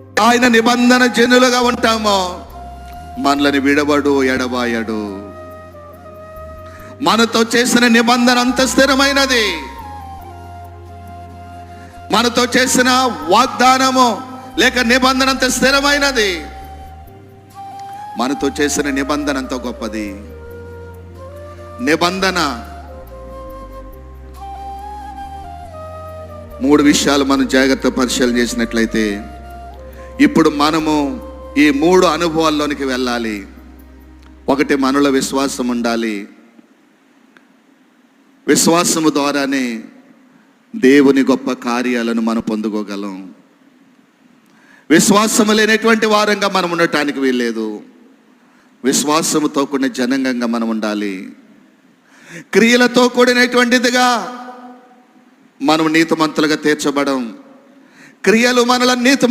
ఆయన నిబంధన జనులుగా ఉంటామో మనల్ని విడవడు ఎడబాయడు. మనతో చేసిన నిబంధన అంత స్థిరమైనది. మనతో చేసిన వాగ్దానము లేక నిబంధన అంత స్థిరమైనది. మనతో చేసిన నిబంధన అంత గొప్పది. నిబంధన మూడు విషయాలు మనం జాగ్రత్త పరిశీలన చేసినట్లయితే ఇప్పుడు మనము ఈ మూడు అనుభవాల్లోనికి వెళ్ళాలి. ఒకటి మనలో విశ్వాసం ఉండాలి. విశ్వాసము ద్వారానే దేవుని గొప్ప కార్యాలను మనం పొందుకోగలం. విశ్వాసము లేనటువంటి వారంగా మనం ఉండటానికి వీల్లేదు. విశ్వాసముతో కూడిన జనంగంగా మనం ఉండాలి. క్రియలతో కూడినటువంటిదిగా మనం నీతిమంతులుగా తీర్చబడం. క్రియలు మనల నీతి